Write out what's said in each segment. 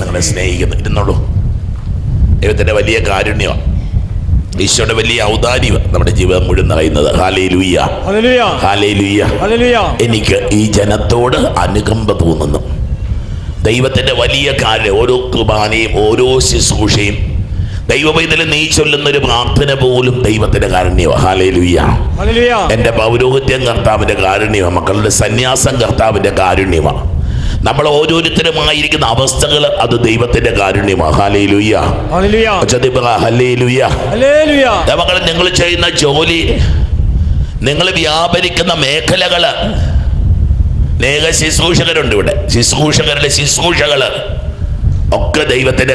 നിങ്ങളെ സ്നേഹിക്കുന്നു. ഇരുന്നോളൂ. ദൈവത്തിന്റെ വലിയ കാരുണ്യമാണ് ഈശോയുടെ വലിയ ഔദാര്യം നമ്മുടെ ജീവിതം മുഴുവൻ നിറയുന്നത്. എനിക്ക് ഈ ജനത്തോട് അനുകമ്പ തോന്നുന്നു. ദൈവത്തിന്റെ വലിയ കാര്യം ഓരോ കുർബാനയും ഓരോ ശുശ്രൂഷയും. ദൈവവൈതലും നീ ചൊല്ലുന്ന ഒരു പ്രാർത്ഥന പോലും ദൈവത്തിന്റെ കാരുണ്യമാണ് ഹാലേ ലുയ്യ ഹല്ലേലൂയ. എന്റെ പൗരോഹിത്യം കർത്താവിന്റെ കാരുണ്യമാണ് മക്കളുടെ സന്യാസം കർത്താവിന്റെ കാരുണ്യമാണ് നമ്മൾ ഓരോരുത്തരുമായിരിക്കുന്ന അവസ്ഥകൾ അത് ദൈവത്തിന്റെ മക്കൾ നിങ്ങൾ ചെയ്യുന്ന ജോലി നിങ്ങൾ വ്യാപരിക്കുന്ന മേഖലകൾ. ശുശ്രൂഷകരുണ്ട് ഇവിടെ. ശുശ്രൂഷകരുടെ ശുശ്രൂഷകൾ. ഒക്കെ ദൈവത്തിന്റെ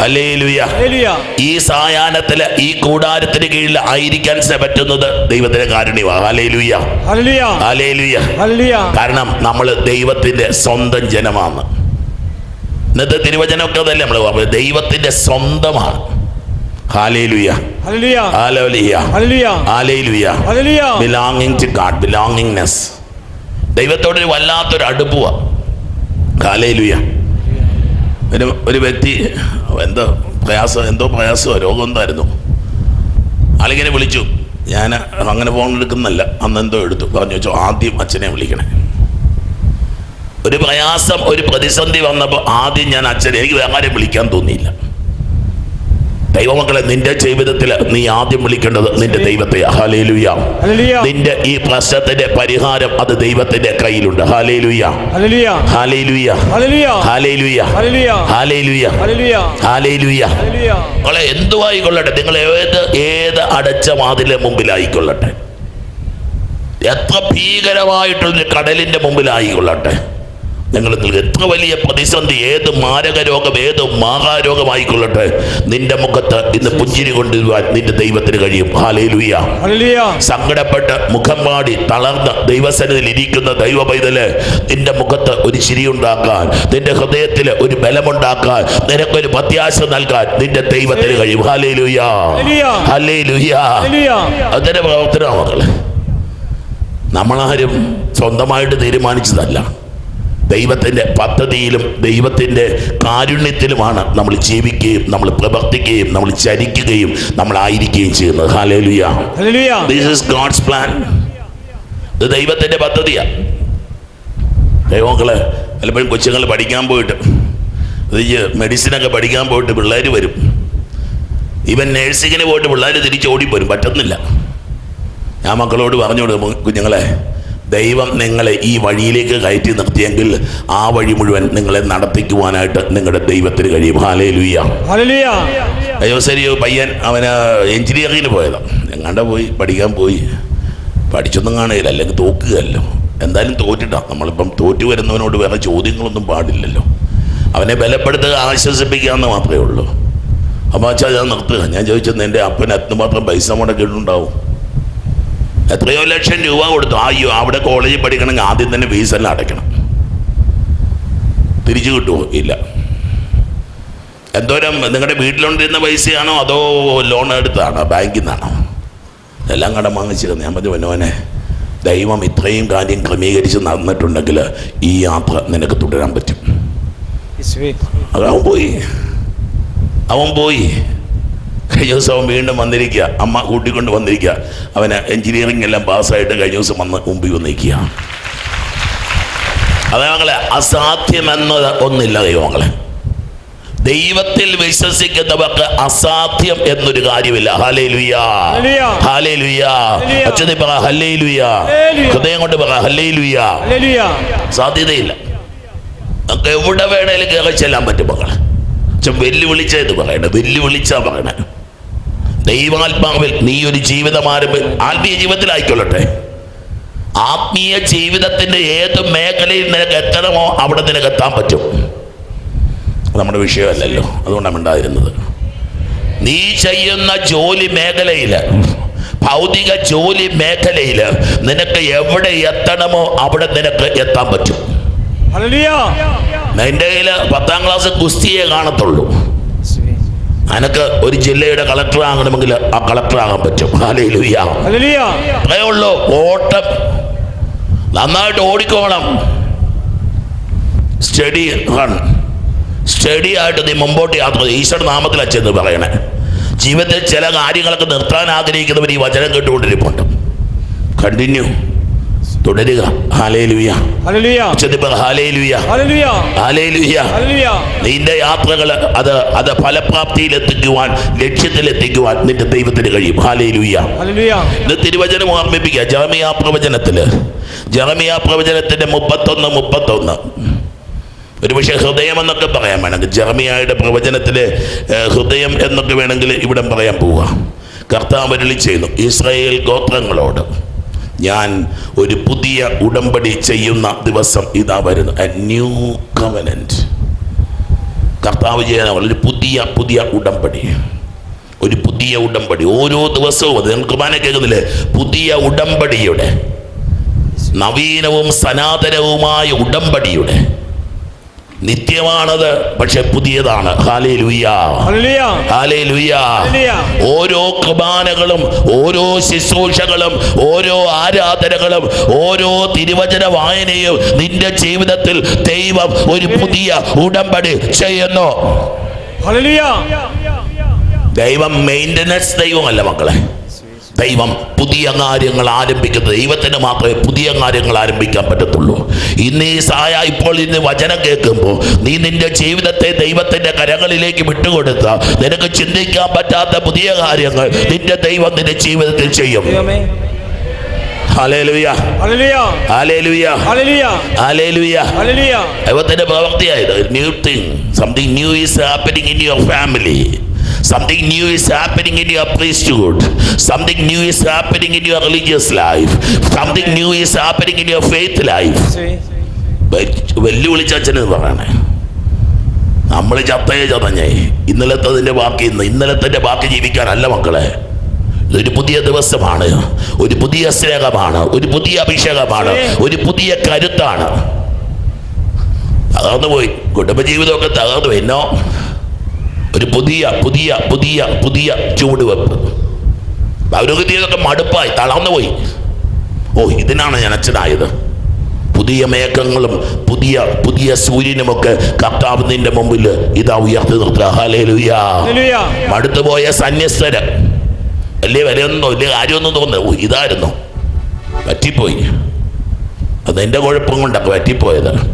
ഹല്ലേലൂയ ഈ സായാഹ്നത്തിൽ ഈ കൂടാരത്തിന് കീഴിൽ ആയിരിക്കാൻ പറ്റുന്നത് ദൈവത്തിന്റെ ഹാലേലുയ്യ കാരണം നമ്മൾ ദൈവത്തിന്റെ സ്വന്തം ജനമാണ് ഇന്നത്തെ തിരുവചനമൊക്കെ അതല്ലേ നമ്മൾ ദൈവത്തിന്റെ സ്വന്തമാണ് ബിലോങ്ങിങ് ടു ഗാഡ് ബിലോങ്ങിങ്നെസ് ദൈവത്തോടൊരു വല്ലാത്തൊരു അടുപ്പുക കാലയിലുയ ഒരു ഒരു വ്യക്തി എന്തോ പ്രയാസം എന്തോ പ്രയാസമോ രോഗം എന്തായിരുന്നു ആളിങ്ങനെ വിളിച്ചു. ഞാൻ അങ്ങനെ ഫോൺ എടുക്കുന്നല്ല അന്ന് എന്തോ എടുത്തു. പറഞ്ഞു വെച്ചോ ആദ്യം അച്ഛനെ വിളിക്കണേ. ഒരു പ്രയാസം ഒരു പ്രതിസന്ധി വന്നപ്പോൾ ആദ്യം ഞാൻ അച്ഛനെ എനിക്ക് വേറെ വിളിക്കാൻ തോന്നിയില്ല. ദൈവമക്കളെ നിന്റെ ജീവിതത്തിൽ നീ ആദ്യം വിളിക്കേണ്ടത് നിന്റെ ദൈവത്തെ ഹാലേലുയ നിന്റെ ഈ പ്രശ്നത്തിന്റെ പരിഹാരം അത് ദൈവത്തിന്റെ കയ്യിലുണ്ട് hallelujah hallelujah hallelujah hallelujah hallelujah നിങ്ങളെ എന്തുവായിക്കൊള്ളട്ടെ നിങ്ങൾ ഏത് ഏത് അടച്ച വാതിലിന്റെ മുമ്പിലായിക്കൊള്ളട്ടെ എത്ര ഭീകരമായിട്ടുള്ള കടലിന്റെ മുമ്പിലായിക്കൊള്ളട്ടെ നിങ്ങൾ നിങ്ങൾക്ക് എത്ര വലിയ പ്രതിസന്ധി ഏത് മാരക രോഗം ഏത് മാഹാരോഗമായിക്കൊള്ളട്ടെ നിന്റെ മുഖത്ത് ഇന്ന് പുഞ്ചിരി കൊണ്ടുവരുവാൻ നിന്റെ ദൈവത്തിന് കഴിയും. ഹാലേലുയ്യ സങ്കടപ്പെട്ട് മുഖം പാടി തളർന്ന് ദൈവസന്നിധിയിൽ ഇരിക്കുന്ന ദൈവ പൈതൽ നിന്റെ മുഖത്ത് ഒരു ചിരി ഉണ്ടാക്കാൻ നിന്റെ ഹൃദയത്തിൽ ഒരു ബലമുണ്ടാക്കാൻ നിനക്കൊരു പ്രത്യാശ നൽകാൻ നിന്റെ ദൈവത്തിന് കഴിയും. ഹാലേലുയ്യ ഹാലേലുയ്യ അതിന്റെ പ്രവർത്തനമാണ് നമ്മളാരും സ്വന്തമായിട്ട് തീരുമാനിച്ചതല്ല. ദൈവത്തിന്റെ പദ്ധതിയിലും ദൈവത്തിന്റെ കാരുണ്യത്തിലുമാണ് നമ്മൾ ജീവിക്കുകയും നമ്മൾ പ്രവർത്തിക്കുകയും നമ്മൾ ചരിക്കുകയും നമ്മളായിരിക്കുകയും ചെയ്യുന്നത്. Hallelujah hallelujah this is God's plan ഇത് ദൈവത്തിന്റെ പദ്ധതിയാണ് ദൈവങ്ങളെ പലപ്പോഴും കൊച്ചുങ്ങൾ പഠിക്കാൻ പോയിട്ട് മെഡിസിനൊക്കെ പഠിക്കാൻ പോയിട്ട് പിള്ളേർ വരും. ഇവൻ നേഴ്സിങ്ങിന് പോയിട്ട് പിള്ളേർ തിരിച്ച് ഓടിപ്പോരും. പറ്റുന്നില്ല ഞാൻ മക്കളോട് പറഞ്ഞു കൊടുക്കും കുഞ്ഞുങ്ങളെ ദൈവം നിങ്ങളെ ഈ വഴിയിലേക്ക് കയറ്റി നിർത്തിയെങ്കിൽ ആ വഴി മുഴുവൻ നിങ്ങളെ നടത്തിക്കുവാനായിട്ട് നിങ്ങളുടെ ദൈവത്തിന് കഴിയും. ഹാലേ ലുയ്യ അയ്യോ ശരിയോ പയ്യൻ അവന് എഞ്ചിനീയറിങ്ങിന് പോയതാണ് എങ്ങാണ്ട പോയി പഠിക്കാൻ പോയി. പഠിച്ചൊന്നും കാണുകയില്ല അല്ലെങ്കിൽ തോക്കുകയല്ലോ. എന്തായാലും തോറ്റിട്ടാണ് നമ്മളിപ്പം തോറ്റു വരുന്നവനോട് വേറെ ചോദ്യങ്ങളൊന്നും പാടില്ലല്ലോ. അവനെ ബലപ്പെടുത്തുക ആശ്വസിപ്പിക്കുക എന്ന് മാത്രമേ ഉള്ളൂ. അപ്പോൾ അച്ഛാ ഞാൻ നിർത്തുക. ഞാൻ ചോദിച്ചത് എന്റെ അപ്പൻ എത്രമാത്രം പൈസ മുടക്കിയിട്ടുണ്ടാവും. എത്രയോ ലക്ഷം രൂപ കൊടുത്തു. അയ്യോ അവിടെ കോളേജിൽ പഠിക്കണമെങ്കിൽ ആദ്യം തന്നെ ഫീസ് എല്ലാം അടയ്ക്കണം. തിരിച്ചു കിട്ടുമോ? ഇല്ല. എന്തോരം നിങ്ങളുടെ വീട്ടിലുണ്ടിരുന്ന പൈസയാണോ അതോ ലോൺ എടുത്താണോ ബാങ്കിൽ നിന്നാണോ? എല്ലാം കടം വാങ്ങിച്ചിരുന്നു. ഞാൻ പറഞ്ഞു മനോനെ ദൈവം ഇത്രയും കാര്യം ക്രമീകരിച്ച് നടന്നിട്ടുണ്ടെങ്കിൽ ഈ യാത്ര നിനക്ക് തുടരാൻ പറ്റും. അവൻ പോയി. അവൻ പോയി. കഴിഞ്ഞ ദിവസം അവൻ വീണ്ടും വന്നിരിക്കുക. അമ്മ കൂട്ടിക്കൊണ്ട് വന്നിരിക്കുക. അവന് എഞ്ചിനീയറിംഗ് എല്ലാം പാസ്സായിട്ട് കഴിഞ്ഞ ദിവസം വന്ന് മുമ്പിൽ വന്നിരിക്കുക അതെ മകളെ അസാധ്യമെന്നത് ഒന്നില്ല ദൈവങ്ങളെ ദൈവത്തിൽ വിശ്വസിക്കുന്നവർക്ക് അസാധ്യം എന്നൊരു കാര്യമില്ല. ഹാലേ ലുയാ ഹാലേ ലുയാ അച്ഛനെ പറ ഹല്ലേ ലുയാ ഹൃദയം കൊണ്ട് പറ ഹല്ലേ ലുയാ സാധ്യതയില്ല. നമുക്ക് എവിടെ വേണേലും കയറി ചെല്ലാൻ പറ്റും മക്കളെ. അച്ഛൻ വെല്ലുവിളിച്ചെന്ന് പറയണേ വെല്ലുവിളിച്ചാ പറയണേ. ദൈവാത്മാവിൽ നീ ഒരു ജീവിതം ആരംഭ ആത്മീയ ജീവിതത്തിലായിക്കൊള്ളട്ടെ. ആത്മീയ ജീവിതത്തിന്റെ ഏത് മേഖലയിൽ നിനക്ക് എത്തണമോ അവിടെ നിനക്ക് എത്താൻ പറ്റും. നമ്മുടെ വിഷയമല്ലല്ലോ. അതുകൊണ്ടാണ് ഉണ്ടായിരുന്നത് നീ ചെയ്യുന്ന ജോലി മേഖലയിൽ ഭൗതിക ജോലി മേഖലയിൽ നിനക്ക് എവിടെ എത്തണമോ അവിടെ നിനക്ക് എത്താൻ പറ്റും. നിന്റെ കയ്യിൽ പത്താം ക്ലാസ് ഗുസ്തിയെ കാണത്തുള്ളൂ. അനക്ക് ഒരു ജില്ലയുടെ കളക്ടർ ആകണമെങ്കിൽ ആ കളക്ടർ ആകാൻ പറ്റും. ഉള്ളൂ ഓട്ടം. നന്നായിട്ട് ഓടിക്കോണം. സ്റ്റഡി റൺ സ്റ്റഡി ആയിട്ട് നീ മുമ്പോട്ട് യാത്ര. ഈശ്വര നാമത്തിൽ ചെന്ന് പറയണേ. ജീവിതത്തിൽ ചില കാര്യങ്ങളൊക്കെ നിർത്താൻ ആഗ്രഹിക്കുന്നവർ ഈ വചനം കേട്ടുകൊണ്ടിരിപ്പുണ്ട്. കണ്ടിന്യൂ തുടരുക. നിന്റെ യാത്രകൾ അത് അത് ഫലപ്രാപ്തിയിൽ എത്തിക്കുവാൻ ലക്ഷ്യത്തിൽ എത്തിക്കുവാൻ നിന്റെ ദൈവത്തിന് കഴിയും. ഹാലേലുയ്യ. ഇത് തിരുവചനം ഓർമ്മിപ്പിക്കുക. ജറമിയ പ്രവചനത്തിൽ. ജറമിയ പ്രവചനത്തിന്റെ മുപ്പത്തൊന്ന് മുപ്പത്തൊന്ന്. ഒരുപക്ഷെ ഹൃദയം എന്നൊക്കെ പറയാൻ വേണമെങ്കിൽ ജർമിയായുടെ പ്രവചനത്തിലെ ഹൃദയം എന്നൊക്കെ വേണമെങ്കിൽ ഇവിടെ പറയാൻ പോവുക കർത്താവ് അരുളി ചെയ്യുന്നു ഇസ്രായേൽ ഗോത്രങ്ങളോട്. ഞാൻ ഒരു പുതിയ ഉടമ്പടി ചെയ്യുന്ന ദിവസം ഇതാ വരുന്നു. എ ന്യൂ കവനന്റ് കർത്താവ് ചെയ്യുന്ന ഒരു പുതിയ പുതിയ ഉടമ്പടി. ഒരു പുതിയ ഉടമ്പടി. ഓരോ ദിവസവും അത് നിങ്ങൾക്ക് കുർബാന കേൾക്കുന്നില്ലേ? പുതിയ ഉടമ്പടിയുടെ നവീനവും സനാതനവുമായ ഉടമ്പടിയുടെ നിത്യമാണത് പക്ഷെ പുതിയതാണ്. ഓരോ കുർബാനകളും ഓരോ ശുശ്രൂഷകളും ഓരോ ആരാധനകളും ഓരോ തിരുവചന വായനയും നിന്റെ ജീവിതത്തിൽ ദൈവം ഒരു പുതിയ ഉടമ്പടി ചെയ്യുന്നു. ദൈവം മെയിന്റനൻസ് ദൈവമല്ല മക്കളെ. ദൈവം പുതിയ കാര്യങ്ങൾ ആരംഭിക്കുന്നത് ദൈവത്തിന് മാത്രമേ പുതിയ കാര്യങ്ങൾ ആരംഭിക്കാൻ പറ്റത്തുള്ളൂ. ഇന്ന് ഈ സായ ഇപ്പോൾ ഇന്ന് വചനം കേൾക്കുമ്പോൾ നീ നിന്റെ ജീവിതത്തെ ദൈവത്തിന്റെ കരങ്ങളിലേക്ക് വിട്ടുകൊടുത്ത. നിനക്ക് ചിന്തിക്കാൻ പറ്റാത്ത പുതിയ കാര്യങ്ങൾ നിന്റെ ദൈവം നിന്റെ ജീവിതത്തിൽ ചെയ്യും. ദൈവത്തിന്റെ പ്രവൃത്തിയായത്. New thing something new is happening in your family something new is happening in your priesthood something new is happening in your religious life something new is happening in your faith life വെല്ലുവിളിച്ച അച്ഛൻ എന്ന് പറയണേ. നമ്മൾ ചത്തയെ ചതഞ്ഞേ. ഇന്നലത്തതിന്റെ ബാക്കി ഇന്ന് ഇന്നലത്തെ ബാക്കി ജീവിക്കാനല്ല മക്കളെ. ഇതൊരു പുതിയ ദിവസമാണ്. ഒരു പുതിയ സ്നേഹമാണ്. ഒരു പുതിയ അഭിഷേകമാണ്. ഒരു പുതിയ കരുത്താണ്. തകർന്നു പോയി. കുടുംബജീവിതമൊക്കെ തകർന്നു. എന്നോ ഒരു പുതിയ പുതിയ പുതിയ പുതിയ ചുവടുവെപ്പ് പൗരോഹിത്യതൊക്കെ മടുപ്പായി തളർന്നു പോയി. ഓ ഇതിനാണ് ഞാൻ അച്ഛനായത്. പുതിയ മേഘങ്ങളും പുതിയ പുതിയ സൂര്യനുമൊക്കെ കർത്താവ് നിന്റെ മുമ്പിൽ ഇതാ ഉയർത്തി നിർത്തുക. മടുത്തുപോയ സന്യസ്തര്. വലിയ വിലയൊന്നും വലിയ കാര്യമൊന്നും തോന്നുന്നു ഇതായിരുന്നു. പറ്റിപ്പോയി. അത് എന്റെ കുഴപ്പം കൊണ്ടൊക്കെ പറ്റിപ്പോയത്.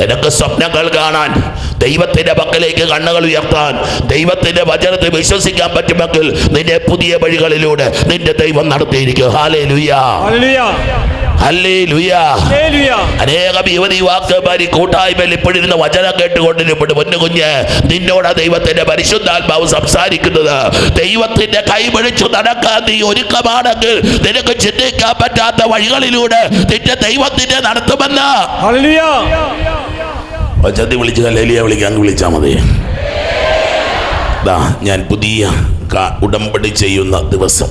നിനക്ക് സ്വപ്നങ്ങൾ കാണാൻ ദൈവത്തിന്റെ പക്കലേക്ക് കണ്ണുകൾ ഉയർത്താൻ ദൈവത്തിന്റെ വചനത്തെ വിശ്വസിക്കാൻ പറ്റുമെങ്കിൽ നിന്റെ പുതിയ വഴികളിലൂടെ നിന്റെ ദൈവം നടത്തിയിരിക്കും. ഹാലേ ലുയാ. അനേകം യുവതി വാക്കുമാരി കൂട്ടായ്മയിൽ ഇപ്പോഴിരുന്ന് വചനം കേട്ടുകൊണ്ടിരിപ്പുണ്ട്. പൊന്നു കുഞ്ഞ് നിന്നോട് ദൈവത്തിന്റെ പരിശുദ്ധാത്മാവ് സംസാരിക്കുന്നത്. ദൈവത്തിന്റെ കൈപിടിച്ചു നടക്കാൻ നീ ഒരുക്കമാണെങ്കിൽ നിനക്ക് ചിന്തിക്കാൻ പറ്റാത്ത വഴികളിലൂടെ നിന്റെ ദൈവത്തിന്റെ നടത്തുമെന്ന്. ഒച്ചത്തി വിളിച്ച് കല്ലേലിയ വിളിക്കാൻ വിളിച്ചാൽ മതി. ദാ ഞാൻ പുതിയ ഉടമ്പടി ചെയ്യുന്ന ദിവസം.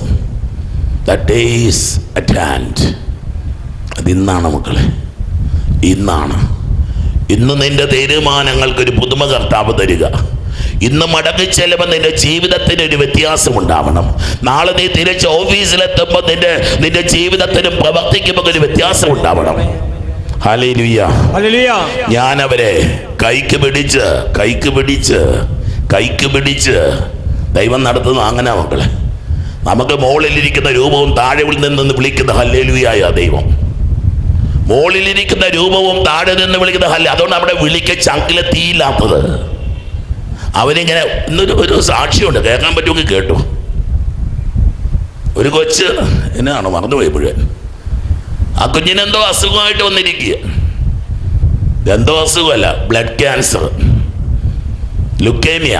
ദ ഡേയ്സ് അറ്റ് ഹാൻഡ് അതിന്നാണ് മക്കളെ. ഇന്നാണ്. ഇന്ന് നിന്റെ തീരുമാനങ്ങൾക്കൊരു പുതുമ കർത്താവ് തരിക. ഇന്ന് മടങ്ങി ചെല്ലുമ്പോൾ നിന്റെ ജീവിതത്തിന് ഒരു വ്യത്യാസം ഉണ്ടാവണം നാളെ നീ തിരിച്ച് ഓഫീസിലെത്തുമ്പോൾ നിന്റെ നിന്റെ ജീവിതത്തിനും പ്രവർത്തിക്കുമ്പോൾ ഒരു വ്യത്യാസം ഉണ്ടാവണം. ഞാൻ അവരെ കൈക്ക് പിടിച്ച് കൈക്ക് പിടിച്ച് കൈക്ക് പിടിച്ച് ദൈവം നടത്തുന്ന അങ്ങനെ മക്കളെ. നമുക്ക് മുകളിലിരിക്കുന്ന രൂപവും താഴെ നിന്ന് വിളിക്കുന്ന ഹല്ലേലുയായ ദൈവം. മുകളിലിരിക്കുന്ന രൂപവും താഴെ നിന്ന് വിളിക്കുന്ന ഹല്ല അതുകൊണ്ട് നമ്മുടെ വിളിക്ക് ചങ്കിലെ തീയില്ലാത്തത്. അവരിങ്ങനെ ഇന്നൊരു ഒരു സാക്ഷിയുണ്ട്. കേൾക്കാൻ പറ്റുമെങ്കിൽ കേട്ടു. ഒരു കൊച്ച് എന്നാണ് മറന്നുപോയി മുഴുവൻ. ആ കുഞ്ഞിനെന്തോ അസുഖമായിട്ട് വന്നിരിക്കുക. എന്തോ അസുഖമല്ല blood cancer leukaemia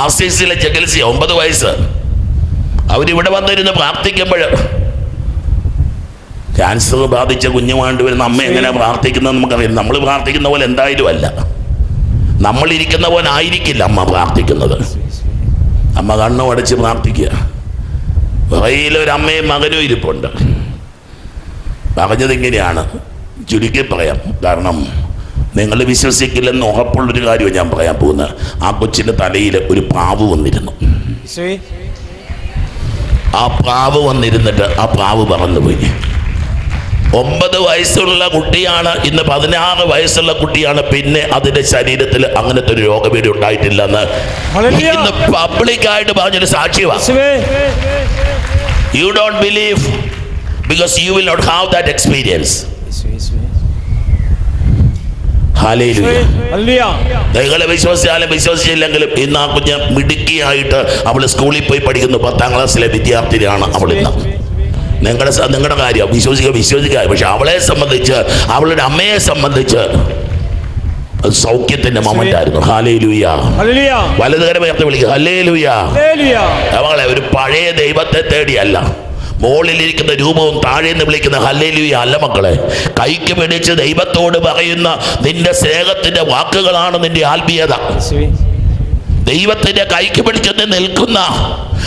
R C സിയിലെ ചികിത്സ ഒമ്പത് വയസ്സ്. അവരിവിടെ വന്നിരുന്ന് പ്രാർത്ഥിക്കുമ്പോൾ ക്യാൻസർ ബാധിച്ച കുഞ്ഞുമായിട്ട് വരുന്ന അമ്മ എങ്ങനെ പ്രാർത്ഥിക്കുന്നത് നമുക്കറിയാം നമ്മൾ പ്രാർത്ഥിക്കുന്ന പോലെ എന്തായാലും അല്ല. നമ്മളിരിക്കുന്ന പോലെ ആയിരിക്കില്ല അമ്മ പ്രാർത്ഥിക്കുന്നത്. അമ്മ കണ്ണു അടച്ച് പ്രാർത്ഥിക്കുക. വകയിലൊരമ്മയും മകനും ഇരിപ്പുണ്ട്. പറഞ്ഞത് എങ്ങനെയാണ് ചുരുക്കി പറയാം. കാരണം നിങ്ങൾ വിശ്വസിക്കില്ലെന്ന് ഉറപ്പുള്ളൊരു കാര്യമാണ് ഞാൻ പറയാൻ പോകുന്നത്. ആ കൊച്ചിന്റെ തലയിൽ ഒരു പ്രാവ് വന്നിരുന്നു. ആ പ്രാവ് വന്നിരുന്നിട്ട് ആ പ്രാവ് പറന്നുപോയി. ഒമ്പത് വയസ്സുള്ള കുട്ടിയാണ് ഇന്ന് പതിനാറ് വയസ്സുള്ള കുട്ടിയാണ് പിന്നെ അതിന്റെ ശരീരത്തിൽ അങ്ങനത്തെ ഒരു രോഗപീഠ ഉണ്ടായിട്ടില്ല എന്ന് ഇന്ന് പബ്ലിക്കായിട്ട് പറഞ്ഞൊരു സാക്ഷ്യമാണ് you don't believe because you will not have that experience നിങ്ങളെ വിശ്വസിച്ചാലും വിശ്വസിച്ചില്ലെങ്കിലും ഇന്ന് ആ കുഞ്ഞ് മിടുക്കിയായിട്ട് അവൾ സ്കൂളിൽ പോയി പഠിക്കുന്നു. പത്താം ക്ലാസ്സിലെ വിദ്യാർത്ഥിനിയാണ് അവൾ ഇന്ന്. നിങ്ങളുടെ നിങ്ങളുടെ കാര്യം വിശ്വസിക്കുക വിശ്വസിക്കുക പക്ഷെ അവളെ സംബന്ധിച്ച് അവളുടെ അമ്മയെ സംബന്ധിച്ച് അത് സൗഖ്യത്തിന്റെ മൊമെന്റ് ആയിരുന്നു. ഹാലേ ലൂയ ഹല്ലേലൂയ വലതുകരം ഉയർത്തി വിളിക്കുക ഹലേ ലൂയ അവളെ ഒരു പഴയ ദൈവത്തെ തേടിയല്ല. മുകളിലിരിക്കുന്ന രൂപവും താഴെ നിന്ന് വിളിക്കുന്ന ഹല്ലേലൂയ അല്ല മക്കളെ. കൈക്ക് പിടിച്ച് ദൈവത്തോട് പറയുന്ന നിന്റെ സ്നേഹത്തിന്റെ വാക്കുകളാണ് നിന്റെ ആത്മീയത. ദൈവത്തിന്റെ കൈക്ക് പിടിച്ചെന്ന് നിൽക്കുന്ന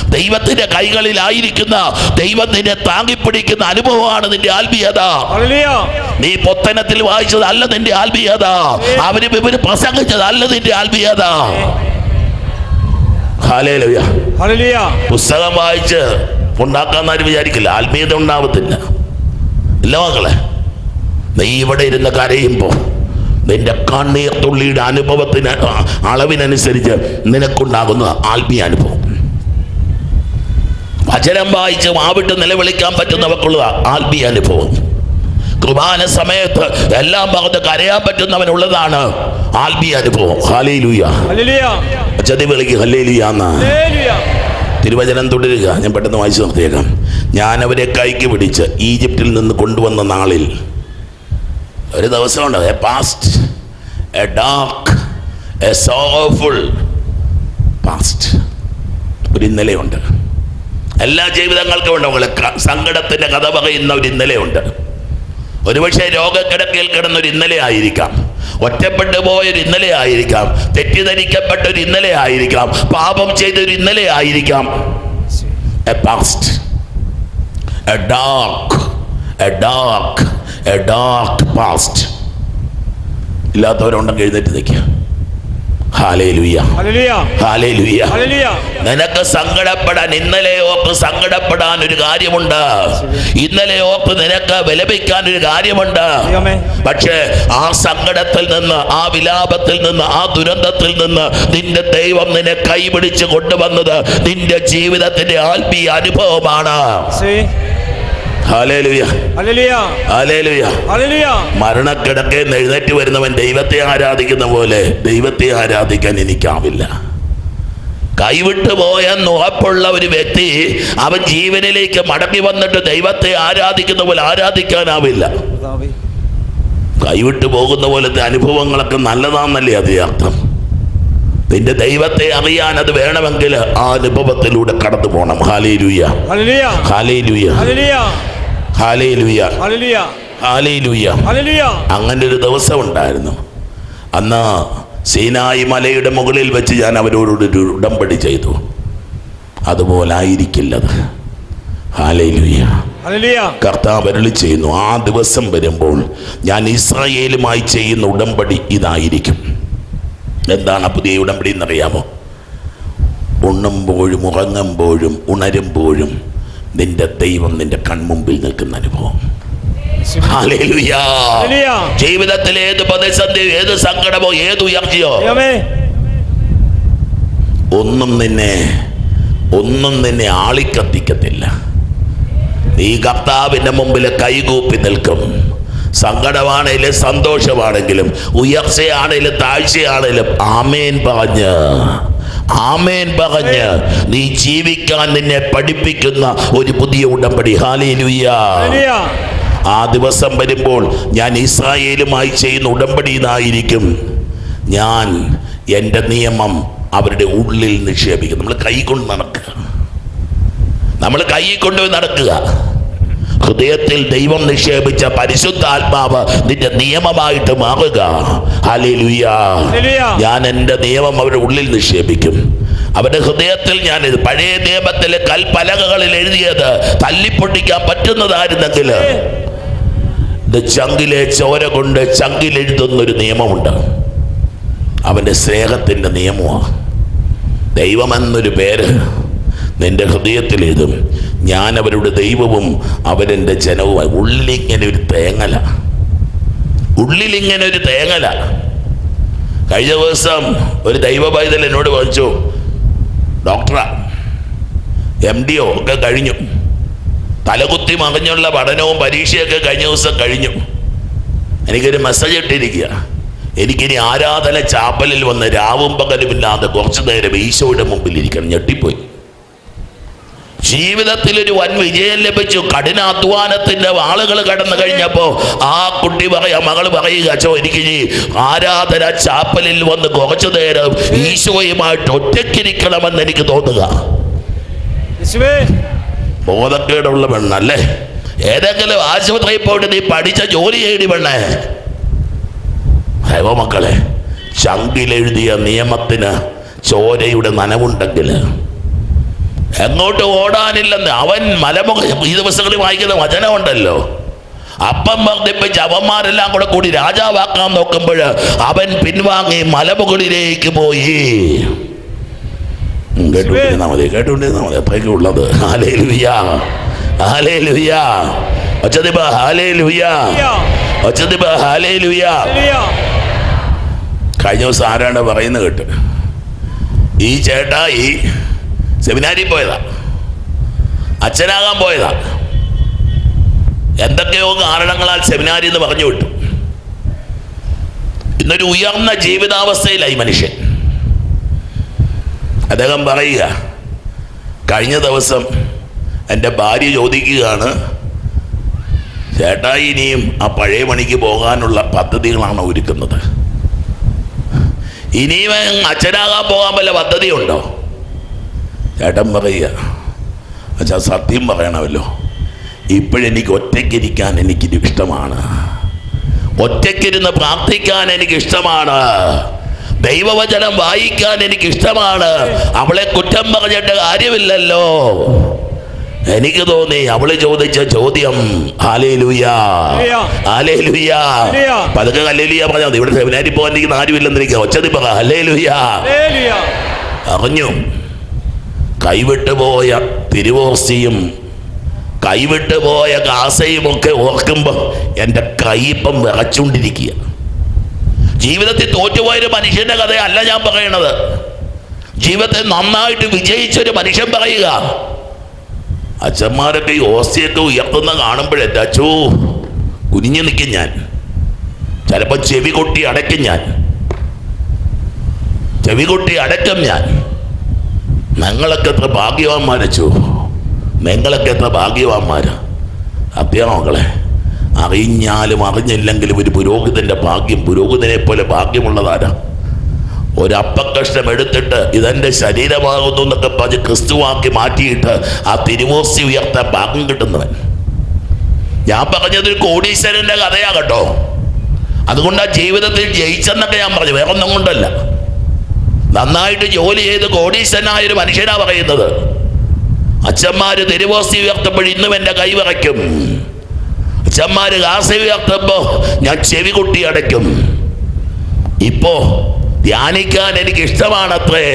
ദൈവത്തിന്റെ കൈകളിലായിരിക്കുന്ന ദൈവം നിന്നെ താങ്ങിപ്പിടിക്കുന്ന അനുഭവമാണ് നിന്റെ ആത്മീയത. നീ പൊത്തനത്തിൽ വായിച്ചതല്ല നിന്റെ ആത്മീയത. അവർ ഇവർ പ്രസംഗിച്ചതല്ല നിന്റെ ആത്മീയത. പുസ്തകം വായിച്ച് ഉണ്ടാക്കാന്നാരും വിചാരിക്കില്ല. ആത്മീയത ഉണ്ടാവത്തില്ല. ഇല്ല മക്കളെ നീ ഇവിടെ ഇരുന്ന് കരയുമ്പോൾ നിന്റെ കണ്ണീർ തുള്ളിയുടെ അനുഭവത്തിന് അളവിനനുസരിച്ച് നിനക്കുണ്ടാകുന്ന ആത്മീയ അനുഭവം. വചനം വായിച്ച് മാവിട്ട് നിലവിളിക്കാൻ പറ്റുന്നവർക്കുള്ള ആത്മീയ അനുഭവം. കുർബാന സമയത്ത് എല്ലാം ഭാഗത്ത് കരയാൻ പറ്റുന്നവനുള്ളതാണ് ആത്മീയ അനുഭവം. ഹാലേലൂയ വിളിക്ക്. ഹല്ലേലൂയ. തിരുവചനം തുടരുക. ഞാൻ പെട്ടെന്ന് വായിച്ചു നിർത്തിയേക്കാം. ഞാൻ അവരെ കൈക്ക് പിടിച്ച് ഈജിപ്തിൽ നിന്ന് കൊണ്ടുവന്ന നാളിൽ ഒരു ദിവസമുണ്ട്. A past a dark a soulful past ഒരു ഇന്നലെയുണ്ട്. എല്ലാ ജീവിതങ്ങൾക്കും ഉണ്ട് മകളെ. സങ്കടത്തിന്റെ കഥ പറയുന്ന ഒരു ഇന്നലെയുണ്ട്. ഒരുപക്ഷെ രോഗക്കിടക്കയിൽ കിടന്നൊരു ഇന്നലെ ആയിരിക്കാം. ഒറ്റപ്പെട്ടു പോയൊരു ഇന്നലെ ആയിരിക്കാം. തെറ്റിദ്ധരിക്കപ്പെട്ട ഒരു ഇന്നലെ ആയിരിക്കാം. പാപം ചെയ്തൊരു ഇന്നലെ ആയിരിക്കാം. A past a dark a dark a dark past ഇല്ലാത്തവരുണ്ടെങ്കിൽ എഴുന്നേറ്റ് നിൽക്കുക ഹാലേ ലുയ്യ ഹല്ലേലൂയ ഹാലേ ലുയ്യ ഹല്ലേലൂയ നിനക്ക് സങ്കടപ്പെടാൻ ഇന്നലെ ഓക്ക് സങ്കടപ്പെടാൻ ഒരു കാര്യമുണ്ട്. ഇന്നലെ ഓക്ക് നിനക്ക് വിലപിക്കാൻ ഒരു കാര്യമുണ്ട്. പക്ഷേ ആ സങ്കടത്തിൽ നിന്ന് ആ വിലാപത്തിൽ നിന്ന് ആ ദുരന്തത്തിൽ നിന്ന് നിന്റെ ദൈവം നിന്നെ കൈപിടിച്ച് കൊണ്ടുവന്നത് നിന്റെ ജീവിതത്തിന്റെ ആത്മീയ അനുഭവമാണ്. നിന്ന് എഴുന്നേറ്റ് വരുന്നവൻ ദൈവത്തെ ആരാധിക്കുന്ന പോലെ ദൈവത്തെ ആരാധിക്കാൻ എനിക്കാവില്ല. കൈവിട്ടു പോയ നോപ്പുള്ള ഒരു വ്യക്തി അവൻ ജീവനിലേക്ക് മടങ്ങി വന്നിട്ട് ദൈവത്തെ ആരാധിക്കുന്ന പോലെ ആരാധിക്കാനാവില്ല. കൈവിട്ടു പോകുന്ന പോലത്തെ അനുഭവങ്ങളൊക്കെ നല്ലതാണെന്നല്ലേ അത് അർത്ഥം? നിന്റെ ദൈവത്തെ അറിയാൻ അത് വേണമെങ്കിൽ ആ അനുഭവത്തിലൂടെ കടന്നു പോകണം ഹാലേ ഹല്ലേലൂയ. ഹാലേ അങ്ങനെ ഒരു ദിവസം ഉണ്ടായിരുന്നു അന്ന് സീനായി മലയുടെ മുകളിൽ വെച്ച് ഞാൻ അവരോട് ഒരു ഉടമ്പടി ചെയ്തു. അതുപോലെ ആയിരിക്കില്ലത് കർത്താവ് അരളി ചെയ്യുന്നു ആ ദിവസം വരുമ്പോൾ ഞാൻ ഇസ്രായേലുമായി ചെയ്യുന്ന ഉടമ്പടി ഇതായിരിക്കും. എന്താണ് പുതിയ ഉടമ്പടി എന്നറിയാമോ? ഉണ്ണുമ്പോഴും ഉറങ്ങുമ്പോഴും ഉണരുമ്പോഴും നിന്റെ ദൈവം നിന്റെ കൺമുമ്പിൽ നിൽക്കുന്ന അനുഭവം. ജീവിതത്തിൽ ഏത് പ്രതിസന്ധിയോ ഏത് സങ്കടമോ ഏത് ഉയർച്ചയോ ഒന്നും നിന്നെ ഒന്നും നിന്നെ ആളിക്കത്തിക്കത്തില്ല. നീ കർത്താവിന്റെ മുമ്പിൽ കൈകൂപ്പി നിൽക്കും. സങ്കടമാണെങ്കിലും സന്തോഷമാണെങ്കിലും ഉയർച്ചയാണെങ്കിലും താഴ്ചയാണെങ്കിലും ആമേൻ പറഞ്ഞ്. ആമേൻ പറഞ്ഞ് നീ ജീവിക്കാൻ നിന്നെ പഠിപ്പിക്കുന്ന ഒരു പുതിയ ഉടമ്പടി. ഹാലേലുയ്യ ആ ദിവസം വരുമ്പോൾ ഞാൻ ഇസ്രായേലുമായി ചെയ്യുന്ന ഉടമ്പടി ഇതായിരിക്കും. ഞാൻ എന്റെ നിയമം അവരുടെ ഉള്ളിൽ നിക്ഷേപിക്കും. നമ്മൾ കൈ കൊണ്ട് നടക്കുക. നമ്മൾ കൈ കൊണ്ടുപോയി നടക്കുക. ഹൃദയത്തിൽ ദൈവം നിക്ഷേപിച്ച പരിശുദ്ധാത്മാവ് നിന്റെ നിയമമായിട്ട് മാറുക. ഞാൻ എന്റെ നിയമം അവരുടെ ഉള്ളിൽ നിക്ഷേപിക്കും. അവരുടെ ഹൃദയത്തിൽ ഞാൻ ഇത് പഴയ നിയമത്തിലെ കൽപ്പലകകളിൽ എഴുതിയത് തല്ലിപ്പൊട്ടിക്കാൻ പറ്റുന്നതായിരുന്നെങ്കിൽ ഇത് ചങ്കിലെ ചോര കൊണ്ട് ചങ്കിൽ എഴുതുന്നൊരു നിയമമുണ്ട്. അവന്റെ സ്നേഹത്തിന്റെ നിയമമാണ് ദൈവമെന്നൊരു പേര് നിന്റെ ഹൃദയത്തിൽ എഴുതും. ഞാൻ അവരുടെ ദൈവവും അവരെന്റെ ജനവുമായി ഉള്ളിലിങ്ങനെ ഒരു തേങ്ങല. ഉള്ളിലിങ്ങനെ ഒരു തേങ്ങല. കഴിഞ്ഞ ദിവസം ഒരു ദൈവ എന്നോട് ചോദിച്ചു ഡോക്ടറാ എം ഡി ഒ ഒക്കെ കഴിഞ്ഞു. തലകുത്തി മറിഞ്ഞുള്ള പഠനവും പരീക്ഷയൊക്കെ കഴിഞ്ഞ ദിവസം കഴിഞ്ഞു. എനിക്കൊരു മെസ്സേജ് ഇട്ടിരിക്കുക. എനിക്കിനി ആരാധന ചാപ്പലിൽ വന്ന് രാവും പകലുമില്ലാതെ കുറച്ചു നേരം ഈശോയുടെ മുമ്പിൽ ഇരിക്കണം. ഞെട്ടിപ്പോയി. ജീവിതത്തിൽ ഒരു വൻ വിജയം ലഭിച്ചു. കഠിനാധ്വാനത്തിന്റെ ആളുകൾ കടന്നു കഴിഞ്ഞപ്പോ ആ കുട്ടി പറയാ മകൾ പറയുക അച്ഛോ എനിക്ക് ആരാധന ചാപ്പലിൽ വന്ന് കുറച്ചു നേരം ഈശോയുമായിട്ട് ഒറ്റയ്ക്കിരിക്കണമെന്ന് എനിക്ക് തോന്നുക. ബോധക്കേടുള്ള പെണ്ണല്ലേ? ഏതെങ്കിലും ആശുപത്രിയിൽ പോയിട്ട് നീ പഠിച്ച ജോലി ചെയ്യണി പെണ്ണേ. ഹൈവോ മക്കളെ ചങ്കിലെഴുതിയ നിയമത്തിന് ചോരയുടെ നനവുണ്ടെങ്കിൽ എങ്ങോട്ട് ഓടാനില്ലെന്ന്. അവൻ മലമുഖ ഈ ദിവസങ്ങളിൽ വായിക്കുന്ന വചനമുണ്ടല്ലോ. അപ്പം വർദ്ധിപ്പിച്ച് അവന്മാരെല്ലാം കൂടെ കൂടി രാജാവാക്കാൻ നോക്കുമ്പോൾ അവൻ പിൻവാങ്ങി മലമുകളിലേക്ക് പോയി. ഉം, കേട്ടുകൊണ്ടിരുന്നാ മതി കേട്ടുകൊണ്ടിരുന്നാ മതി. അത്രയൊക്കെ ഉള്ളത്. ഹാലേ ലുയാ ഹാലേ ലുയാ ഒച്ചതിബ ഹാലേ ലുയാ ഒച്ചതിബ ഹാലേ ലുയാ കഴിഞ്ഞ ദിവസം ആരാണ് പറയുന്നത് കേട്ട്? ഈ ചേട്ടാ ഈ സെമിനാരിൽ പോയതാ. അച്ഛനാകാൻ പോയതാ. എന്തൊക്കെയോ കാരണങ്ങളാൽ സെമിനാരി എന്ന് പറഞ്ഞു വിട്ടു. ഇന്നൊരു ഉയർന്ന ജീവിതാവസ്ഥയിലായി മനുഷ്യൻ. അദ്ദേഹം പറയുക കഴിഞ്ഞ ദിവസം എന്റെ ഭാര്യ ചോദിക്കുകയാണ് ചേട്ടാ ഇനിയും ആ പഴയ മണിക്ക് പോകാനുള്ള പദ്ധതികളാണ് ഒരുക്കുന്നത്. ഇനിയും അച്ഛനാകാൻ പോകാൻ വല്ല പദ്ധതിയുണ്ടോ? ചേട്ടൻ പറയുക. അച്ഛാ സത്യം പറയണമല്ലോ. ഇപ്പോഴെനിക്ക് ഒറ്റയ്ക്കിരിക്കാൻ എനിക്ക് ഇഷ്ടമാണ്. ഒറ്റയ്ക്കിരുന്ന് പ്രാർത്ഥിക്കാൻ എനിക്ക് ഇഷ്ടമാണ്. ദൈവവചനം വായിക്കാൻ എനിക്ക് ഇഷ്ടമാണ്. അവളെ കുറ്റം പറഞ്ഞിട്ട് കാര്യമില്ലല്ലോ. എനിക്ക് തോന്നി അവൾ ചോദിച്ച ചോദ്യം. പതുക്കെ ഹല്ലേലുയാ പറഞ്ഞാൽ മതി. ഇവിടെ സെമിനാരി പോകാൻ എനിക്ക് ആരുമില്ലെന്ന് എനിക്ക് ഒച്ചതി പറ. അറിഞ്ഞു. കൈവിട്ടുപോയ തിരുവോസിയും കൈവിട്ടുപോയ കാസയും ഒക്കെ ഓർക്കുമ്പോൾ എന്റെ കൈപ്പം വിറച്ചുകൊണ്ടിരിക്കുക ജീവിതത്തിൽ തോറ്റുപോയൊരു മനുഷ്യന്റെ കഥയല്ല ഞാൻ പറയണത്. ജീവിതത്തിൽ നന്നായിട്ട് വിജയിച്ചൊരു മനുഷ്യൻ പറയുക. അച്ഛന്മാരൊക്കെ ഈ ഓസ്തിയൊക്കെ ഉയർത്തുന്ന കാണുമ്പോഴേ അച്ചോ കുനിഞ്ഞു നിൽക്കും ഞാൻ. ചിലപ്പോൾ ചെവി കൊട്ടി അടയ്ക്കും ഞാൻ. ചെവി കൊട്ടി അടയ്ക്കും ഞാൻ. ഞങ്ങളൊക്കെ എത്ര ഭാഗ്യവാന്മാരച്ചു നിങ്ങളൊക്കെ എത്ര ഭാഗ്യവാന്മാരാ. അത്യാ മക്കളെ അറിഞ്ഞാലും അറിഞ്ഞില്ലെങ്കിലും ഒരു പുരോഹിതന്റെ ഭാഗ്യം പുരോഹിതനെ പോലെ ഭാഗ്യമുള്ളതാരാ. ഒരപ്പക്കഷ്ണം എടുത്തിട്ട് ഇതെന്റെ ശരീരമാകുന്നു എന്നൊക്കെ പറഞ്ഞ് ക്രിസ്തുവാക്കി മാറ്റിയിട്ട് ആ തിരുമോസി ഉയർത്താൻ ഭാഗ്യം കിട്ടുന്നവൻ. ഞാൻ പറഞ്ഞത് ഒരു കോടീശ്വരന്റെ കഥയാ കേട്ടോ. അതുകൊണ്ട് ആ ജീവിതത്തിൽ ജയിച്ചെന്നൊക്കെ ഞാൻ പറഞ്ഞു. വേറെ ഒന്നും കൊണ്ടല്ല. നന്നായിട്ട് ജോലി ചെയ്ത് കോടീശ്വരനായ ഒരു മനുഷ്യനാ പറയുന്നത്. അച്ഛന്മാര് തിരുവോസ്തി ഉയർത്തുമ്പോൾ ഇന്നും എന്റെ കൈ വിറയ്ക്കും. അച്ഛന്മാര് ഗാസി ഉയർത്തുമ്പോ ഞാൻ ചെവി കുട്ടി അടയ്ക്കും. ഇപ്പോ ധ്യാനിക്കാൻ എനിക്ക് ഇഷ്ടമാണത്രേ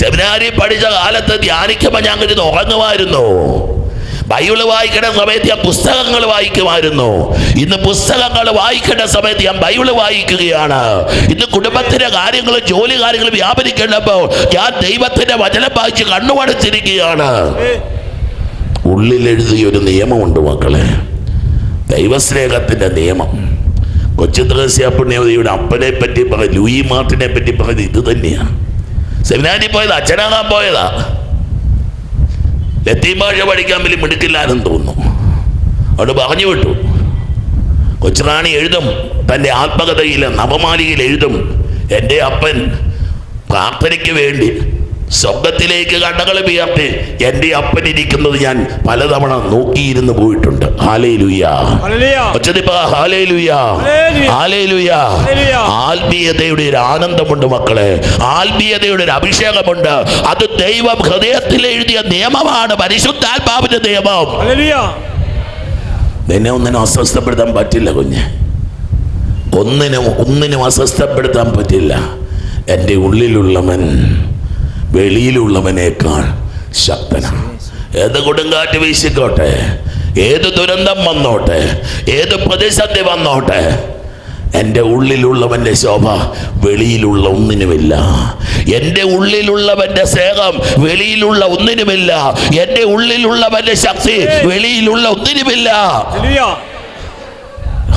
സെമിനാരി പഠിച്ച കാലത്ത് ധ്യാനിക്കുമ്പോൾ ഞാൻ കിട്ടുന്ന ഉറങ്ങുമായിരുന്നു. ബൈബിൾ വായിക്കുന്ന സമയത്ത് ഞാൻ പുസ്തകങ്ങൾ വായിക്കുമായിരുന്നു. ഇന്ന് പുസ്തകങ്ങൾ വായിക്കേണ്ട സമയത്ത് ഞാൻ ബൈബിൾ വായിക്കുകയാണ്. ഇന്ന് കുടുംബത്തിന്റെ കാര്യങ്ങളും ജോലി കാര്യങ്ങളും വ്യാപരിക്കേണ്ടപ്പോൾ ഞാൻ ദൈവത്തിന്റെ വചനം വായിച്ച് കണ്ണുപടച്ചിരിക്കുകയാണ് ഉള്ളിലെഴുതിയ ഒരു നിയമമുണ്ട് മക്കളെ. ദൈവസ്നേഹത്തിന്റെ നിയമം. കൊച്ചു ത്രേസ്യ പുണ്യവതിയുടെ അപ്പനെ പറ്റി പറ ലൂയി മാർട്ടിനെ പറ്റി പറഞ്ഞത് ഇത് തന്നെയാണ് സെമിനാരി പോയത് അച്ഛനാകാൻ പോയതാ. ലത്തീൻ ഭാഷ പഠിക്കാൻ വലിയ മിടുക്കില്ലാരെന്ന് തോന്നുന്നു. അവിടെ പറഞ്ഞു വിട്ടു. കൊച്ചുറാണി എഴുതും തന്റെ ആത്മകഥയിൽ നവമാലികയിൽ എഴുതും എന്റെ അപ്പൻ പ്രാർത്ഥനയ്ക്ക് വേണ്ടി. സ്വർഗത്തിലേക്ക് കണ്ണകൾ ഉയർത്തി എന്റെ അപ്പൻ ഇരിക്കുന്നത് ഞാൻ പലതവണ നോക്കിയിരുന്നു പോയിട്ടുണ്ട്. ആത്മീയതയുടെ ഒരു ആനന്ദമുണ്ട് മക്കളെ. ആത്മീയതയുടെ ഒരു അഭിഷേകമുണ്ട്. അത് ദൈവം ഹൃദയത്തിൽ എഴുതിയ നിയമമാണ്. പരിശുദ്ധാത്മാവിന്റെ നിയമം. നിന്നെ ഒന്നിനും അസ്വസ്ഥപ്പെടുത്താൻ പറ്റില്ല കുഞ്ഞ്. ഒന്നിനും ഒന്നിനും അസ്വസ്ഥപ്പെടുത്താൻ പറ്റില്ല. എന്റെ ഉള്ളിലുള്ളവൻ വെളിയിലുള്ളവനേക്കാൾ ശക്തനാണ് ഏത് കൊടുങ്കാറ്റ് വീശിക്കോട്ടെ ഏത് ദുരന്തം വന്നോട്ടെ ഏത് പ്രതിസന്ധി വന്നോട്ടെ എന്റെ ഉള്ളിലുള്ളവന്റെ ശോഭ വെളിയിലുള്ള ഒന്നിനുമില്ല. എന്റെ ഉള്ളിലുള്ളവന്റെ സ്നേഹം വെളിയിലുള്ള ഒന്നിനുമില്ല. എന്റെ ഉള്ളിലുള്ളവന്റെ ശക്തി വെളിയിലുള്ള ഒന്നിനുമില്ല.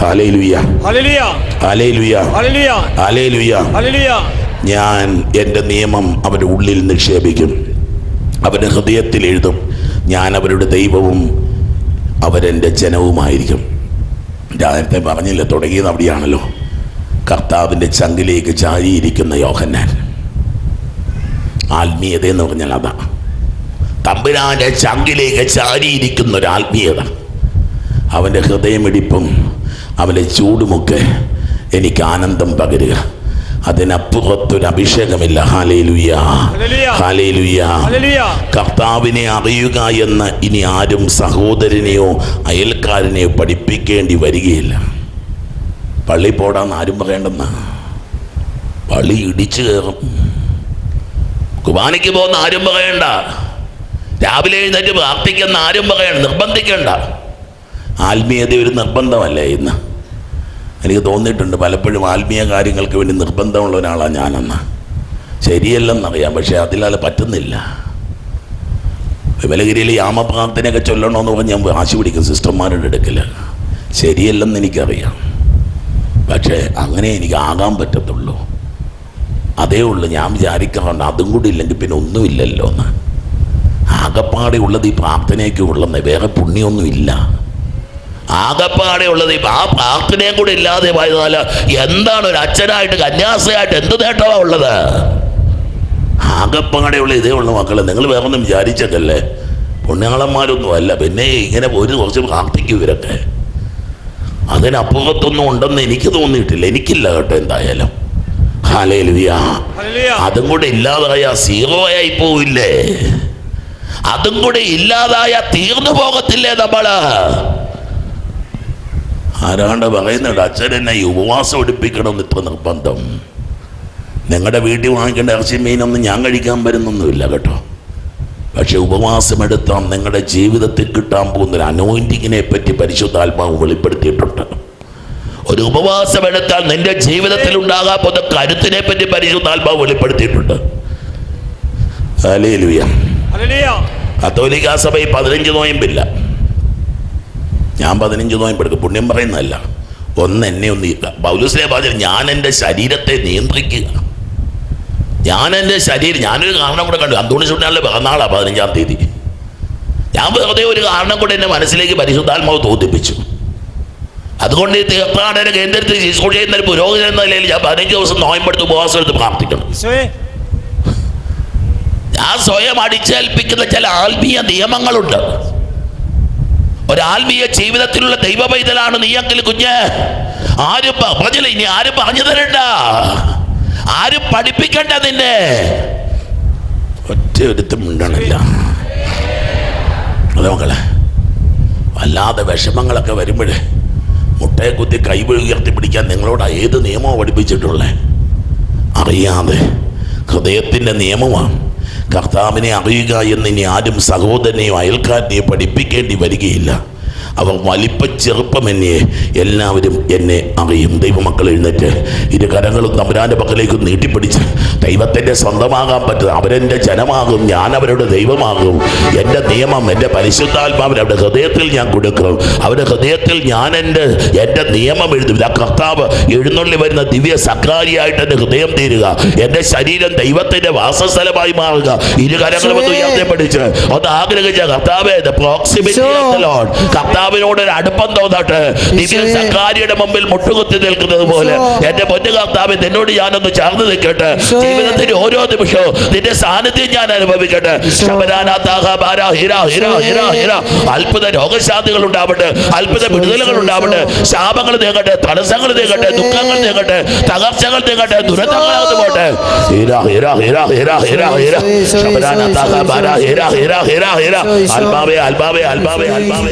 Hallelujah hallelujah hallelujah. Hallelujah hallelujah. ഞാൻ എന്റെ നിയമം അവന്റെ ഉള്ളിൽ നിക്ഷേപിക്കും. അവന്റെ ഹൃദയത്തിൽ എഴുതും. ഞാൻ അവരുടെ ദൈവവും അവരെന്റെ ജനവുമായിരിക്കും. രാജ്യത്തെ പറഞ്ഞില്ല തുടങ്ങിയത് അവിടെയാണല്ലോ. കർത്താവിന്റെ ചങ്കിലേക്ക് ചാരിയിരിക്കുന്ന യോഹന്നാൻ. ആത്മീയത എന്ന് പറഞ്ഞാൽ അതാ. തമ്പുരാന്റെ ചങ്കിലേക്ക് ചാരിയിരിക്കുന്ന ഒരു ആത്മീയത. അവന്റെ ഹൃദയമിടിപ്പും അവന്റെ ചൂടുമൊക്കെ എനിക്ക് ആനന്ദം പകരുക. അതിനപ്പുറത്തൊരു അഭിഷേകമില്ല. ഹാലേലുയ. ഹാലേലുയ. കർത്താവിനെ അറിയുക എന്ന് ഇനി ആരും സഹോദരനെയോ അയൽക്കാരനെയോ പഠിപ്പിക്കേണ്ടി വരികയില്ല. പള്ളി പോടാന്ന് ആരും പറയേണ്ടെന്ന്? പള്ളി ഇടിച്ചു കയറും. കുബാനയ്ക്ക് പോകുന്ന ആരും പറയണ്ട. രാവിലെ എഴുന്നേറ്റ് പ്രാർത്ഥിക്കുന്ന ആരും പറയണ്ട. നിർബന്ധിക്കണ്ട. ആത്മീയത ഒരു നിർബന്ധമല്ലേ ഇന്ന്? എനിക്ക് തോന്നിയിട്ടുണ്ട് പലപ്പോഴും ആത്മീയ കാര്യങ്ങൾക്ക് വേണ്ടി നിർബന്ധമുള്ള ഒരാളാണ് ഞാനെന്ന്. ശരിയല്ലെന്നറിയാം പക്ഷേ അതിലാൽ പറ്റുന്നില്ല. വിമലഗിരിയിൽ യാമപ്രാർത്ഥനയൊക്കെ ചൊല്ലണമെന്ന് പറഞ്ഞ് ഞാൻ വാശി പിടിക്കും സിസ്റ്റർമാരുടെ അടുക്കൽ ശരിയല്ലെന്ന് എനിക്കറിയാം. പക്ഷേ അങ്ങനെ എനിക്ക് ആകാൻ പറ്റത്തുള്ളൂ. അതേ ഉള്ളൂ ഞാൻ വിചാരിക്കാറുണ്ട് അതും കൂടി ഇല്ലെങ്കിൽ പിന്നെ ഒന്നുമില്ലല്ലോ എന്ന് ആകപ്പാടെ ഉള്ളത് ഈ പ്രാർത്ഥനയൊക്കെ ഉള്ളെന്ന് വേറെ പുണ്യമൊന്നും ഇല്ല ആകപ്പാടെ ഉള്ളത് ആ പ്രാർത്ഥനയും കൂടെ ഇല്ലാതെ പോയതാൽ എന്താണ് ഒരു അച്ഛനായിട്ട് കന്യാസയായിട്ട് എന്ത് നേട്ടമാണ് ഉള്ളത്? ആകപ്പാടെയുള്ള ഇതേ ഉള്ള മക്കളെ. നിങ്ങൾ വേറെ ഒന്നും വിചാരിച്ചതല്ലേ? പുണ്യാളന്മാരൊന്നും അല്ല. പിന്നെ ഇങ്ങനെ ഒരു കുറച്ച് പ്രാർത്ഥിക്കും ഇവരൊക്കെ. അതിനപ്പുറത്തൊന്നും ഉണ്ടെന്ന് എനിക്ക് തോന്നിയിട്ടില്ല. എനിക്കില്ല കേട്ടോ എന്തായാലും. ഹാലേലുയ അതും കൂടെ ഇല്ലാതായ സീറോ ആയി പോവില്ലേ? അതും കൂടെ ഇല്ലാതായ തീർന്നു പോകത്തില്ലേ നമ്മൾ? ആരാണ്ട് പറയുന്നത് അച്ഛൻ എന്നെ ഈ ഉപവാസം എടുപ്പിക്കണമെന്ന് ഇത്ര നിർബന്ധം. നിങ്ങളുടെ വീട്ടിൽ വാങ്ങിക്കേണ്ട ഇറച്ചി മീനൊന്നും ഞാൻ കഴിക്കാൻ വരുന്നൊന്നുമില്ല കേട്ടോ. പക്ഷെ ഉപവാസം എടുത്താൽ നിങ്ങളുടെ ജീവിതത്തിൽ കിട്ടാൻ പോകുന്ന ഒരു അനോയിന്റിങ്ങിനെ പറ്റി പരിശുദ്ധാത്മാവ് വെളിപ്പെടുത്തിയിട്ടുണ്ട്. ഒരു ഉപവാസം എടുത്താൽ നിന്റെ ജീവിതത്തിൽ ഉണ്ടാകാൻ പോകുന്ന കരുത്തിനെ പറ്റി പരിശുദ്ധാത്മാവ് വെളിപ്പെടുത്തിയിട്ടുണ്ട്. കത്തോലിക്ക സഭയിൽ പതിനഞ്ച് നോയമ്പില്ല. ഞാൻ പതിനഞ്ച് നോയമ്പെടുക്കും പുണ്യം പറയുന്നതല്ല. ഒന്ന് എന്നെ ഒന്ന് പൗലുസിനെ പറഞ്ഞു ഞാൻ എന്റെ ശരീരത്തെ നിയന്ത്രിക്കുക. ഞാൻ എന്റെ ശരീരം ഞാനൊരു കാരണം കൂടെ കണ്ടു. അന്തോണി ചുണ്ടാളിലെ പിറന്നാളാണ് പതിനഞ്ചാം തീയതി. ഞാൻ വെറുതെ ഒരു കാരണം കൂടെ എന്റെ മനസ്സിലേക്ക് പരിശുദ്ധാത്മാവ് തോന്നിപ്പിച്ചു. അതുകൊണ്ട് ഈ തീർത്ഥാടന കേന്ദ്രത്തിൽ ശുശ്രൂഷ ചെയ്യുന്ന ഒരു പുരോഗതി എന്ന നിലയിൽ ഞാൻ പതിനഞ്ച് ദിവസം നോയമ്പെടുത്ത് ഉപവാസം എടുത്ത് പ്രാർത്ഥിക്കണം. ഞാൻ സ്വയം അടിച്ചേൽപ്പിക്കുന്ന ചില ആത്മീയ നിയമങ്ങളുണ്ട്. ഒരാത്മീയ ജീവിതത്തിലുള്ള ദൈവ പൈതലാണ് നീയെങ്കിൽ കുഞ്ഞ്. ആരും പറഞ്ഞില്ല ഇനി ആരും പറഞ്ഞു തരണ്ട? ആരും പഠിപ്പിക്കണ്ട നിന്നെ? ഒറ്റ ഒരുത്തും ഉണ്ടണില്ല അതെ മക്കളെ വല്ലാതെ വിഷമങ്ങളൊക്കെ വരുമ്പോഴേ മുട്ടയെ കുത്തി കൈ ഉയർത്തി പിടിക്കാൻ നിങ്ങളോട് ഏത് നിയമവും പഠിപ്പിച്ചിട്ടുള്ളേ? അറിയാതെ ഹൃദയത്തിന്റെ നിയമമാണ് കർത്താവിനെ അറിയുക എന്ന് ഇനി ആരും സഹോദരനെയോ അയൽക്കാരനെയോ പഠിപ്പിക്കേണ്ടി വരികയില്ല. അവർ വലിപ്പ ചെറുപ്പമെന്നെ എല്ലാവരും എന്നെ അറിയും. ദൈവമക്കൾ എഴുന്നേറ്റ്. ഇരു കരങ്ങളും തമ്പുരാന്റെ പക്കലേക്ക് നീട്ടിപ്പിടിച്ച് ദൈവത്തിന്റെ സ്വന്തമാകാൻ പറ്റും. അവരെന്റെ ജനമാകും. ഞാൻ അവരുടെ ദൈവമാകും. എന്റെ നിയമം എന്റെ പരിശുദ്ധാത്മാവിന് അവരുടെ ഹൃദയത്തിൽ ഞാൻ കൊടുക്കും. അവരുടെ ഹൃദയത്തിൽ ഞാൻ എന്റെ എന്റെ നിയമം എഴുതും. ആ കർത്താവ് എഴുന്നള്ളി വരുന്ന ദിവ്യ സക്രാരിയായിട്ട് എന്റെ ഹൃദയം തീരുക. എന്റെ ശരീരം ദൈവത്തിന്റെ വാസസ്ഥലമായി മാറുക. ഇരു കരങ്ങളും ഒന്ന് ഉയർത്തി പിടിച്ച് ഒന്ന് ആഗ്രഹിച്ച കർത്താവേ പ്രോക്സിമിറ്റി കർത്താവ് കർത്താവിനോട് ഒരു അടുപ്പം തോന്നട്ടെ. ദിവ്യ. സക്കാരിയുടെ മുമ്പിൽ മുട്ടുകുത്തി നിൽക്കുന്നത് പോലെ എന്റെ പൊന്നു കർത്താവ് നിന്നോട് ഞാനൊന്ന് ചേർന്ന് നിൽക്കട്ടെ. ഈശോയെ. ജീവിതത്തിന്റെ ഓരോ നിമിഷവും നിന്റെ സാന്നിധ്യം ഞാൻ അനുഭവിക്കട്ടെ. അത്ഭുത രോഗശാന്തികൾ ഉണ്ടാവട്ടെ. അത്ഭുത വിടുതലുകൾ ഉണ്ടാവട്ടെ. ശാപങ്ങൾ നീങ്ങട്ടെ തടസ്സങ്ങൾ നീങ്ങട്ടെ. ദുഃഖങ്ങൾ നീങ്ങട്ടെ തകർച്ചകൾ നീങ്ങട്ടെ ദുരന്തങ്ങളാകുന്നു പോട്ടെ. ഈശോ. ആത്മാവേ ആത്മാവേ ആത്മാവേ ആത്മാവേ